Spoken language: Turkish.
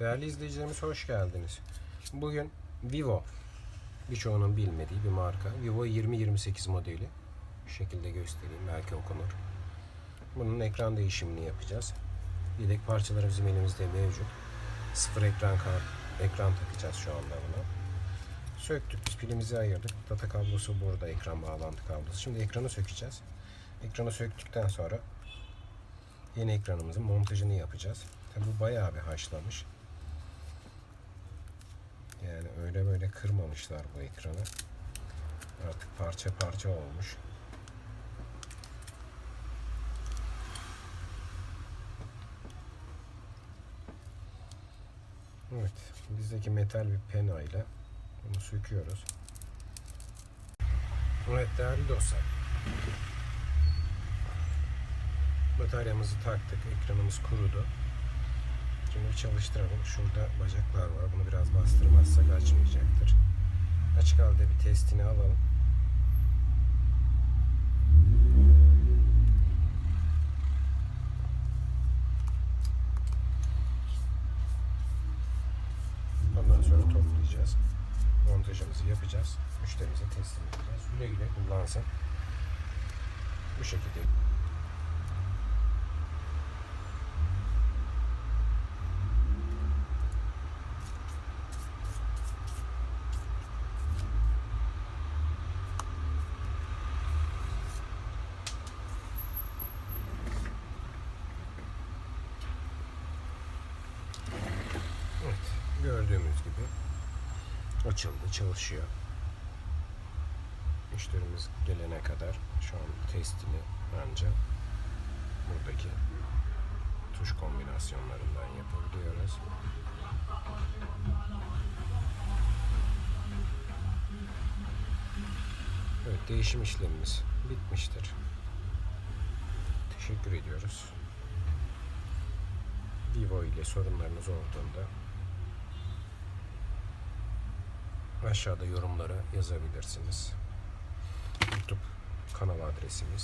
Değerli izleyicilerimiz hoş geldiniz. Bugün Vivo, birçoğunun bilmediği bir marka. Vivo 2028 modeli. Şu şekilde göstereyim belki okunur. Bunun ekran değişimini yapacağız. Yedek parçaları bizim elimizde mevcut. Sıfır ekran kart, ekran takacağız şu anda buna. Söktük, biz pilimizi ayırdık. Data kablosu burada, ekran bağlantı kablosu. Şimdi ekranı sökeceğiz. Ekranı söktükten sonra yeni ekranımızın montajını yapacağız. Tabi bu bayağı bir haşlamış. Yani öyle böyle kırmamışlar bu ekranı. Artık parça parça olmuş. Evet, bizdeki metal bir pena ile bunu söküyoruz. Evet değerli dostlar. Bataryamızı taktık, ekranımız kurudu. Şimdi çalıştıralım. Şurada bacaklar var. Bunu biraz açmayacaktır. Açık halde bir testini alalım. Ondan sonra toplayacağız. Montajımızı yapacağız. Müşterimize teslim edeceğiz. Güle güle kullansın. Bu şekilde Evet, gördüğümüz gibi açıldı, çalışıyor. Müşterimiz gelene kadar şu an testini ancak buradaki tuş kombinasyonlarından yapabiliyoruz. Evet, değişim işlemimiz bitmiştir. Teşekkür ediyoruz. Vivo ile sorunlarınız olduğunda aşağıda yorumlara yazabilirsiniz. YouTube kanal adresimiz